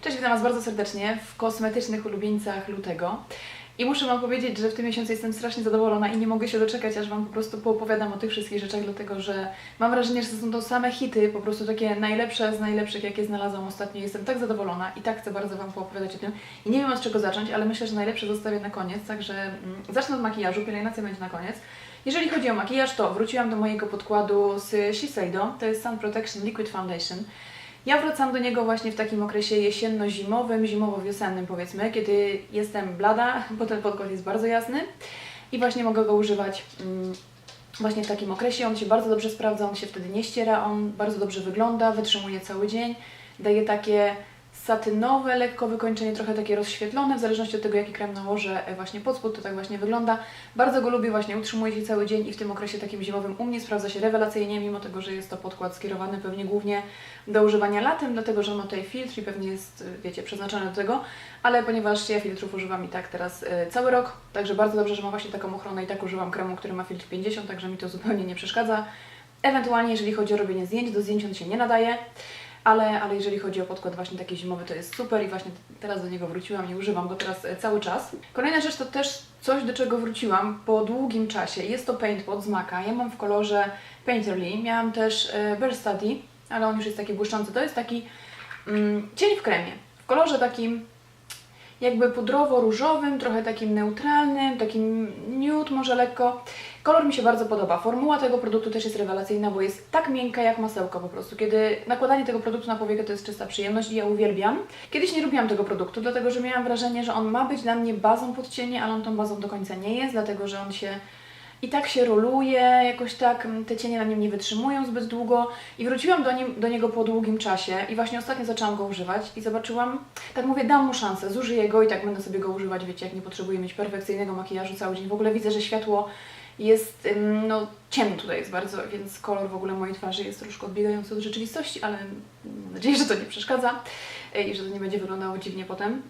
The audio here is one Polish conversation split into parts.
Cześć, witam Was bardzo serdecznie w kosmetycznych ulubieńcach lutego. I muszę Wam powiedzieć, że w tym miesiącu jestem strasznie zadowolona i nie mogę się doczekać, aż Wam po prostu poopowiadam o tych wszystkich rzeczach, dlatego że mam wrażenie, że są to same hity, po prostu takie najlepsze z najlepszych, jakie znalazłam ostatnio. Jestem tak zadowolona i tak chcę bardzo Wam poopowiadać o tym. I nie wiem od czego zacząć, ale myślę, że najlepsze zostawię na koniec, także mm, zacznę od makijażu, pielęgnacja będzie na koniec. Jeżeli chodzi o makijaż, to wróciłam do mojego podkładu z Shiseido, to jest Sun Protection Liquid Foundation. Ja wracam do niego właśnie w takim okresie jesienno-zimowym, zimowo-wiosennym powiedzmy, kiedy jestem blada, bo ten podkład jest bardzo jasny i właśnie mogę go używać mm, właśnie w takim okresie. On się bardzo dobrze sprawdza, on się wtedy nie ściera, on bardzo dobrze wygląda, wytrzymuje cały dzień, daje takie satynowe, lekko wykończenie, trochę takie rozświetlone, w zależności od tego, jaki krem nałożę e, właśnie pod spód, to tak właśnie wygląda. Bardzo go lubię, właśnie utrzymuje się cały dzień i w tym okresie takim zimowym u mnie sprawdza się rewelacyjnie, mimo tego, że jest to podkład skierowany pewnie głównie do używania latem, dlatego że ma tutaj filtr i pewnie jest, y, wiecie, przeznaczony do tego, ale ponieważ ja filtrów używam i tak teraz y, cały rok, także bardzo dobrze, że ma właśnie taką ochronę i tak używam kremu, który ma filtr 50, także mi to zupełnie nie przeszkadza. Ewentualnie, jeżeli chodzi o robienie zdjęć, do zdjęć on się nie nadaje, ale, ale jeżeli chodzi o podkład właśnie taki zimowy, to jest super i właśnie teraz do niego wróciłam i używam go teraz e, cały czas. Kolejna rzecz to też coś, do czego wróciłam po długim czasie. Jest to Paint Pot z Maka. Ja mam w kolorze Painterly. Miałam też e, Bear Study, ale on już jest taki błyszczący. To jest taki mm, cień w kremie. W kolorze takim jakby pudrowo-różowym, trochę takim neutralnym, takim nude może lekko. Kolor mi się bardzo podoba. Formuła tego produktu też jest rewelacyjna, bo jest tak miękka jak masełko po prostu. Kiedy nakładanie tego produktu na powiekę to jest czysta przyjemność i ja uwielbiam. Kiedyś nie lubiłam tego produktu, dlatego że miałam wrażenie, że on ma być dla mnie bazą pod cienie, ale on tą bazą do końca nie jest, dlatego że on się i tak się roluje, jakoś tak mm, te cienie na nim nie wytrzymują zbyt długo i wróciłam do, nim, do niego po długim czasie i właśnie ostatnio zaczęłam go używać i zobaczyłam, tak mówię, dam mu szansę, zużyję go i tak będę sobie go używać, wiecie, jak nie potrzebuję mieć perfekcyjnego makijażu cały dzień. W ogóle widzę, że światło jest, no ciemno tutaj jest bardzo, więc kolor w ogóle mojej twarzy jest troszkę odbiegający od rzeczywistości, ale mam nadzieję, że to nie przeszkadza y, i że to nie będzie wyglądało dziwnie potem.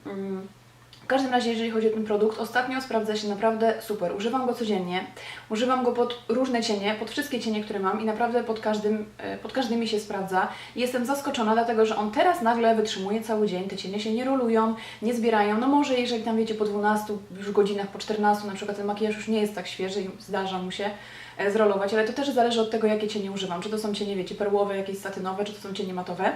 Każdym razie, jeżeli chodzi o ten produkt, ostatnio sprawdza się naprawdę super. Używam go codziennie, używam go pod różne cienie, pod wszystkie cienie, które mam i naprawdę pod, każdym, e, pod każdymi się sprawdza. Jestem zaskoczona, dlatego że on teraz nagle wytrzymuje cały dzień, te cienie się nie rolują, nie zbierają. No może jeżeli tam wiecie po 12 już godzinach, po 14 na przykład ten makijaż już nie jest tak świeży i zdarza mu się e, zrolować, ale to też zależy od tego, jakie cienie używam. Czy to są cienie, wiecie, perłowe, jakieś satynowe, czy to są cienie matowe.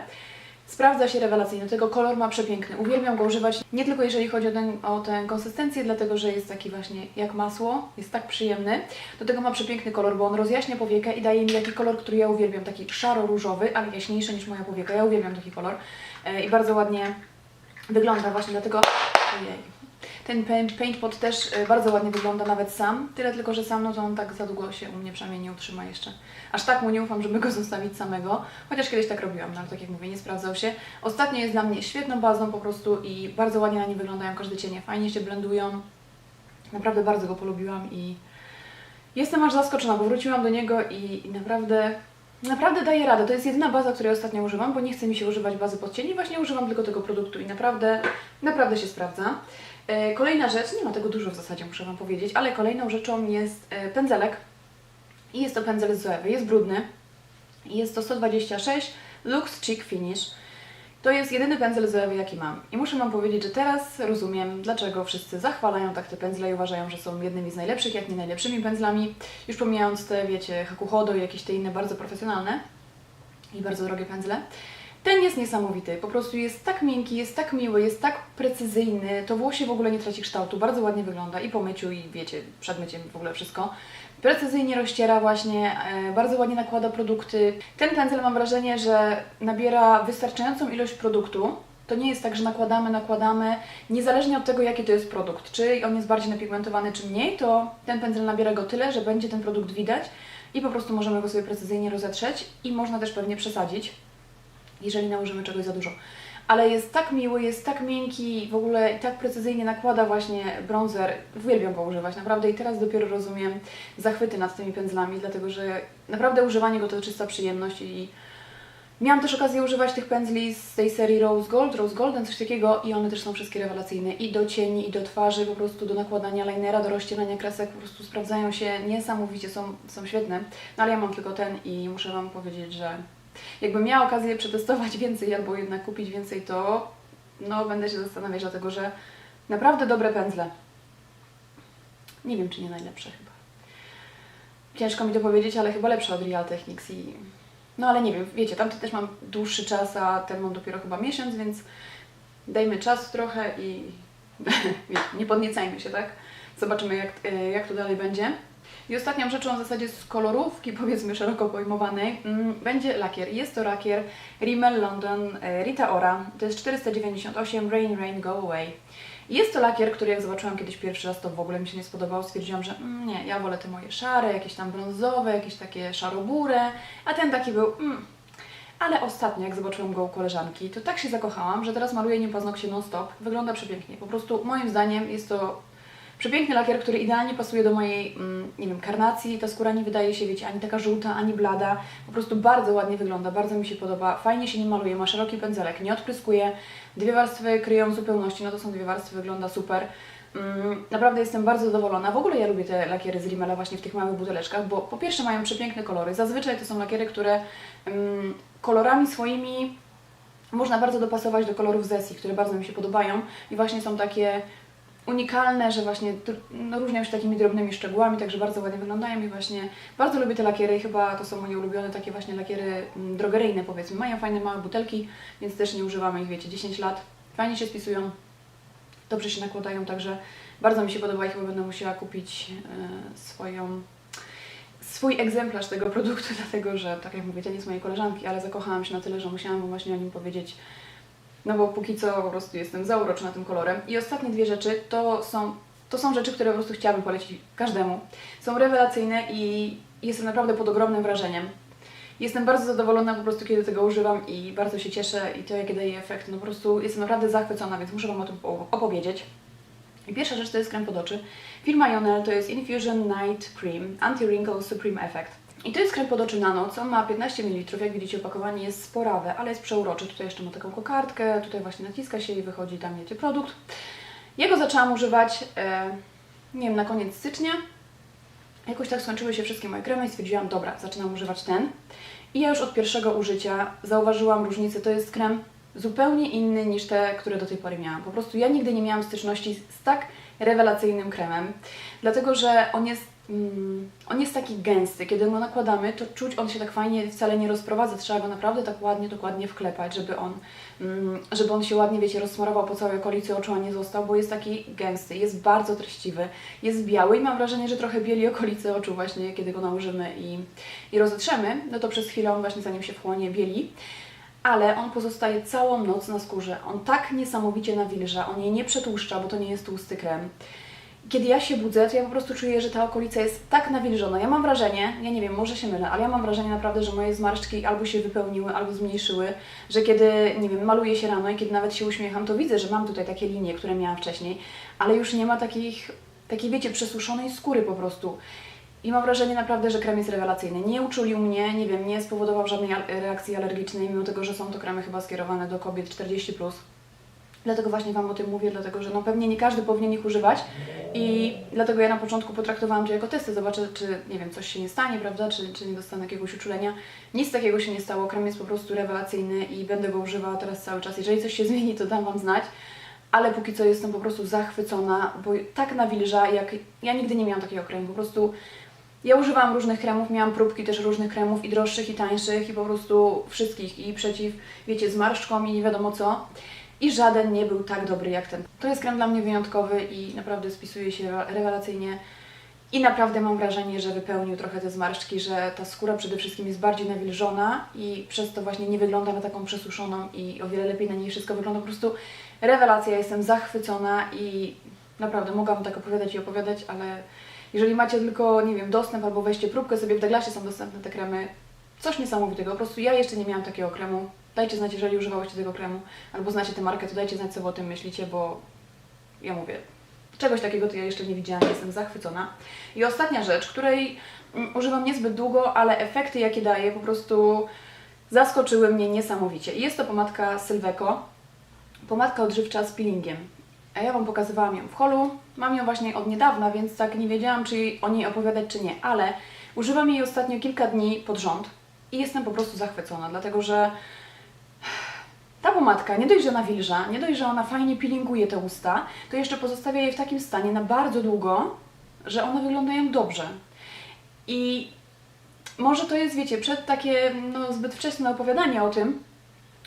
Sprawdza się rewelacyjnie, tego kolor ma przepiękny. Uwielbiam go używać nie tylko jeżeli chodzi o, ten, o tę konsystencję, dlatego że jest taki właśnie jak masło, jest tak przyjemny. Do tego ma przepiękny kolor, bo on rozjaśnia powiekę i daje mi taki kolor, który ja uwielbiam, taki szaro-różowy, ale jaśniejszy niż moja powieka. Ja uwielbiam taki kolor e, i bardzo ładnie wygląda właśnie dlatego... Ojej. Ten paint, paint pot też e, bardzo ładnie wygląda nawet sam, tyle tylko, że sam no to on tak za długo się u mnie przynajmniej nie utrzyma jeszcze. Aż tak mu nie ufam, żeby go zostawić samego, chociaż kiedyś tak robiłam, no ale tak jak mówię, nie sprawdzał się. Ostatnio jest dla mnie świetną bazą po prostu i bardzo ładnie na nim wyglądają każde cienie, fajnie się blendują. Naprawdę bardzo go polubiłam i jestem aż zaskoczona, bo wróciłam do niego i, i naprawdę Naprawdę daje radę. To jest jedyna baza, której ostatnio używam, bo nie chce mi się używać bazy pod cieni. Właśnie używam tylko tego produktu i naprawdę, naprawdę się sprawdza. E, Kolejna rzecz, nie ma tego dużo w zasadzie, muszę Wam powiedzieć, ale kolejną rzeczą jest e, pędzelek. I jest to pędzel z Zoewy. Jest brudny. Jest to 126 Lux Cheek Finish. To jest jedyny pędzel Zoewy, jaki mam. I muszę Wam powiedzieć, że teraz rozumiem, dlaczego wszyscy zachwalają tak te pędzle i uważają, że są jednymi z najlepszych, jak nie najlepszymi pędzlami. Już pomijając te, wiecie, Hakuhodo i jakieś te inne bardzo profesjonalne i bardzo drogie pędzle. Ten jest niesamowity, po prostu jest tak miękki, jest tak miły, jest tak precyzyjny, to włosie w ogóle nie traci kształtu, bardzo ładnie wygląda i po myciu i wiecie, przed myciem w ogóle wszystko. Precyzyjnie rozciera właśnie, e, bardzo ładnie nakłada produkty. Ten pędzel mam wrażenie, że nabiera wystarczającą ilość produktu. To nie jest tak, że nakładamy, nakładamy, niezależnie od tego, jaki to jest produkt. Czy on jest bardziej napigmentowany, czy mniej, to ten pędzel nabiera go tyle, że będzie ten produkt widać i po prostu możemy go sobie precyzyjnie rozetrzeć i można też pewnie przesadzić jeżeli nałożymy czegoś za dużo. Ale jest tak miły, jest tak miękki, w ogóle tak precyzyjnie nakłada właśnie bronzer. Uwielbiam go używać, naprawdę. I teraz dopiero rozumiem zachwyty nad tymi pędzlami, dlatego że naprawdę używanie go to czysta przyjemność i Miałam też okazję używać tych pędzli z tej serii Rose Gold, Rose Golden, coś takiego i one też są wszystkie rewelacyjne i do cieni, i do twarzy, po prostu do nakładania linera, do rozcierania kresek, po prostu sprawdzają się niesamowicie, są, są świetne. No ale ja mam tylko ten i muszę Wam powiedzieć, że jakbym miała okazję przetestować więcej albo jednak kupić więcej, to no będę się zastanawiać, dlatego że naprawdę dobre pędzle. Nie wiem, czy nie najlepsze chyba. Ciężko mi to powiedzieć, ale chyba lepsze od Real Technics i... No ale nie wiem, wiecie, tamte też mam dłuższy czas, a ten mam dopiero chyba miesiąc, więc dajmy czas trochę i nie podniecajmy się, tak? Zobaczymy, jak, e, jak to dalej będzie. I ostatnią rzeczą w zasadzie z kolorówki, powiedzmy szeroko pojmowanej, mm, będzie lakier. Jest to lakier Rimmel London e, Rita Ora. To jest 498 Rain Rain Go Away. Jest to lakier, który jak zobaczyłam kiedyś pierwszy raz, to w ogóle mi się nie spodobał. Stwierdziłam, że mm, nie, ja wolę te moje szare, jakieś tam brązowe, jakieś takie szarobure, a ten taki był... Mm. Ale ostatnio, jak zobaczyłam go u koleżanki, to tak się zakochałam, że teraz maluję nim paznokcie non-stop. Wygląda przepięknie. Po prostu moim zdaniem jest to Przepiękny lakier, który idealnie pasuje do mojej, mm, nie wiem, karnacji. Ta skóra nie wydaje się, wiecie, ani taka żółta, ani blada. Po prostu bardzo ładnie wygląda, bardzo mi się podoba. Fajnie się nie maluje, ma szeroki pędzelek, nie odpryskuje. Dwie warstwy kryją zupełności, no to są dwie warstwy, wygląda super. Mm, Naprawdę jestem bardzo zadowolona. W ogóle ja lubię te lakiery z Rimmela właśnie w tych małych buteleczkach, bo po pierwsze mają przepiękne kolory. Zazwyczaj to są lakiery, które mm, kolorami swoimi można bardzo dopasować do kolorów Zessi, które bardzo mi się podobają i właśnie są takie unikalne, że właśnie no, różnią się takimi drobnymi szczegółami, także bardzo ładnie wyglądają i właśnie bardzo lubię te lakiery, chyba to są moje ulubione takie właśnie lakiery mm, drogeryjne powiedzmy. Mają fajne małe butelki, więc też nie używamy ich, wiecie, 10 lat. Fajnie się spisują, dobrze się nakładają, także bardzo mi się podoba i chyba będę musiała kupić e, swoją swój egzemplarz tego produktu, dlatego że, tak jak mówię, to nie jest mojej koleżanki, ale zakochałam się na tyle, że musiałam właśnie o nim powiedzieć, no bo póki co po prostu jestem zauroczona tym kolorem. I ostatnie dwie rzeczy to są, to są rzeczy, które po prostu chciałabym polecić każdemu. Są rewelacyjne i jestem naprawdę pod ogromnym wrażeniem. Jestem bardzo zadowolona po prostu, kiedy tego używam i bardzo się cieszę i to, jakie daje efekt. No po prostu jestem naprawdę zachwycona, więc muszę Wam o tym opowiedzieć. I pierwsza rzecz to jest krem pod oczy. Firma Jonel to jest Infusion Night Cream Anti-Wrinkle Supreme Effect. I to jest krem pod oczy na noc, on ma 15 ml, jak widzicie opakowanie jest sporawe, ale jest przeuroczy. Tutaj jeszcze ma taką kokardkę, tutaj właśnie naciska się i wychodzi tam, wiecie, produkt. Ja go zaczęłam używać, e, nie wiem, na koniec stycznia. Jakoś tak skończyły się wszystkie moje kremy i stwierdziłam, dobra, zaczynam używać ten. I ja już od pierwszego użycia zauważyłam różnicę. To jest krem zupełnie inny niż te, które do tej pory miałam. Po prostu ja nigdy nie miałam styczności z tak rewelacyjnym kremem, dlatego że on jest, mm, on jest taki gęsty. Kiedy go nakładamy, to czuć, on się tak fajnie wcale nie rozprowadza. Trzeba go naprawdę tak ładnie, dokładnie wklepać, żeby on, mm, żeby on się ładnie, wiecie, rozsmarował po całej okolicy oczu, a nie został, bo jest taki gęsty, jest bardzo treściwy, jest biały i mam wrażenie, że trochę bieli okolice oczu właśnie, kiedy go nałożymy i, i rozetrzemy, no to przez chwilę on właśnie zanim się wchłonie bieli ale on pozostaje całą noc na skórze. On tak niesamowicie nawilża, on jej nie przetłuszcza, bo to nie jest tłusty krem. Kiedy ja się budzę, to ja po prostu czuję, że ta okolica jest tak nawilżona. Ja mam wrażenie, ja nie wiem, może się mylę, ale ja mam wrażenie naprawdę, że moje zmarszczki albo się wypełniły, albo zmniejszyły, że kiedy, nie wiem, maluję się rano i kiedy nawet się uśmiecham, to widzę, że mam tutaj takie linie, które miałam wcześniej, ale już nie ma takich, takiej, wiecie, przesuszonej skóry po prostu. I mam wrażenie naprawdę, że krem jest rewelacyjny. Nie uczulił mnie, nie wiem, nie spowodował żadnej reakcji alergicznej, mimo tego, że są to kremy chyba skierowane do kobiet 40+. Plus. Dlatego właśnie Wam o tym mówię, dlatego że no pewnie nie każdy powinien ich używać. I dlatego ja na początku potraktowałam to jako testy, zobaczę czy, nie wiem, coś się nie stanie, prawda, czy, czy nie dostanę jakiegoś uczulenia. Nic takiego się nie stało, krem jest po prostu rewelacyjny i będę go używała teraz cały czas. Jeżeli coś się zmieni, to dam Wam znać, ale póki co jestem po prostu zachwycona, bo tak nawilża, jak ja nigdy nie miałam takiego kremu, po prostu ja używałam różnych kremów, miałam próbki też różnych kremów i droższych i tańszych i po prostu wszystkich i przeciw, wiecie, zmarszczkom i nie wiadomo co. I żaden nie był tak dobry jak ten. To jest krem dla mnie wyjątkowy i naprawdę spisuje się re- rewelacyjnie. I naprawdę mam wrażenie, że wypełnił trochę te zmarszczki, że ta skóra przede wszystkim jest bardziej nawilżona i przez to właśnie nie wygląda na taką przesuszoną i o wiele lepiej na niej wszystko wygląda. Po prostu rewelacja, jestem zachwycona i naprawdę mogłam tak opowiadać i opowiadać, ale jeżeli macie tylko, nie wiem, dostęp albo weźcie próbkę sobie, w Douglasie są dostępne te kremy, coś niesamowitego. Po prostu ja jeszcze nie miałam takiego kremu. Dajcie znać, jeżeli używałyście tego kremu, albo znacie tę markę, to dajcie znać, co wy o tym myślicie, bo ja mówię, czegoś takiego to ja jeszcze nie widziałam, jestem zachwycona. I ostatnia rzecz, której mm, używam niezbyt długo, ale efekty, jakie daje, po prostu zaskoczyły mnie niesamowicie. Jest to pomadka Sylveco, pomadka odżywcza z peelingiem. A ja Wam pokazywałam ją w holu. Mam ją właśnie od niedawna, więc tak nie wiedziałam, czy o niej opowiadać, czy nie. Ale używam jej ostatnio kilka dni pod rząd i jestem po prostu zachwycona, dlatego że ta pomadka, nie dość, że ona wilża, nie dość, że ona fajnie peelinguje te usta, to jeszcze pozostawia je w takim stanie na bardzo długo, że one wyglądają dobrze. I może to jest, wiecie, przed takie no, zbyt wczesne opowiadanie o tym,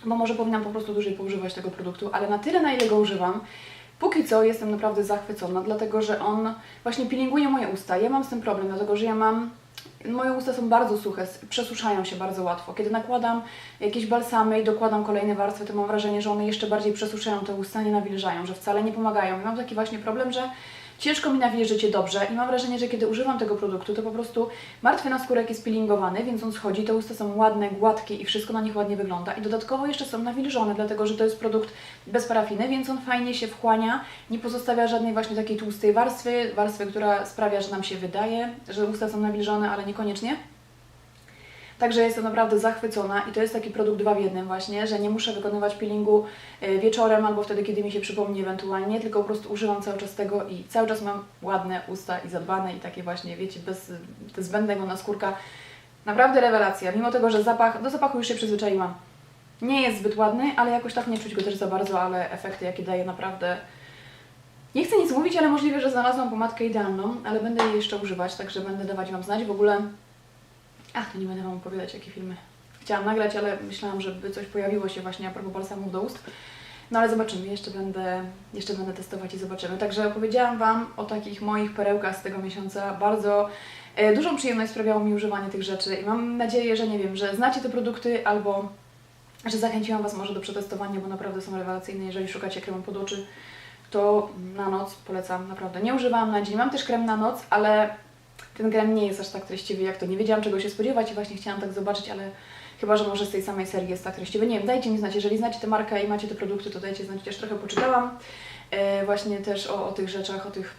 bo może powinnam po prostu dłużej poużywać tego produktu, ale na tyle, na ile go używam, póki co jestem naprawdę zachwycona, dlatego że on właśnie peelinguje moje usta. Ja mam z tym problem, dlatego że ja mam Moje usta są bardzo suche, przesuszają się bardzo łatwo. Kiedy nakładam jakieś balsamy i dokładam kolejne warstwy, to mam wrażenie, że one jeszcze bardziej przesuszają te usta, nie nawilżają, że wcale nie pomagają. I mam taki właśnie problem, że ciężko mi nawilżyć je dobrze i mam wrażenie, że kiedy używam tego produktu, to po prostu martwy naskórek jest peelingowany, więc on schodzi, te usta są ładne, gładkie i wszystko na nich ładnie wygląda. I dodatkowo jeszcze są nawilżone, dlatego że to jest produkt bez parafiny, więc on fajnie się wchłania, nie pozostawia żadnej właśnie takiej tłustej warstwy, warstwy, która sprawia, że nam się wydaje, że usta są nawilżone, ale niekoniecznie. Także jestem naprawdę zachwycona i to jest taki produkt dwa w jednym właśnie, że nie muszę wykonywać peelingu e, wieczorem albo wtedy, kiedy mi się przypomni ewentualnie, tylko po prostu używam cały czas tego i cały czas mam ładne usta i zadbane i takie właśnie, wiecie, bez zbędnego naskórka. Naprawdę rewelacja, mimo tego, że zapach, do zapachu już się przyzwyczaiłam. Nie jest zbyt ładny, ale jakoś tak nie czuć go też za bardzo, ale efekty jakie daje naprawdę... Nie chcę nic mówić, ale możliwe, że znalazłam pomadkę idealną, ale będę jej jeszcze używać, także będę dawać Wam znać. W ogóle Ach, to nie będę Wam opowiadać, jakie filmy. Chciałam nagrać, ale myślałam, żeby coś pojawiło się właśnie a propos balsamów do ust. No ale zobaczymy, jeszcze będę, jeszcze będę testować i zobaczymy. Także opowiedziałam Wam o takich moich perełkach z tego miesiąca. Bardzo e, dużą przyjemność sprawiało mi używanie tych rzeczy i mam nadzieję, że nie wiem, że znacie te produkty albo że zachęciłam Was może do przetestowania, bo naprawdę są rewelacyjne. Jeżeli szukacie kremu pod oczy, to na noc polecam naprawdę. Nie używałam na dzień. Mam też krem na noc, ale ten krem nie jest aż tak treściwy jak to. Nie wiedziałam czego się spodziewać i właśnie chciałam tak zobaczyć, ale chyba, że może z tej samej serii jest tak treściwy. Nie wiem, dajcie mi znać, jeżeli znacie tę markę i macie te produkty, to dajcie znać, chociaż trochę poczytałam e, właśnie też o, o tych rzeczach, o tych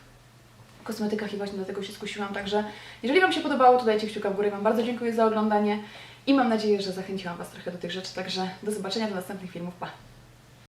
kosmetykach i właśnie dlatego się skusiłam. Także jeżeli Wam się podobało, to dajcie kciuka w górę. Wam bardzo dziękuję za oglądanie i mam nadzieję, że zachęciłam Was trochę do tych rzeczy. Także do zobaczenia do następnych filmów. Pa!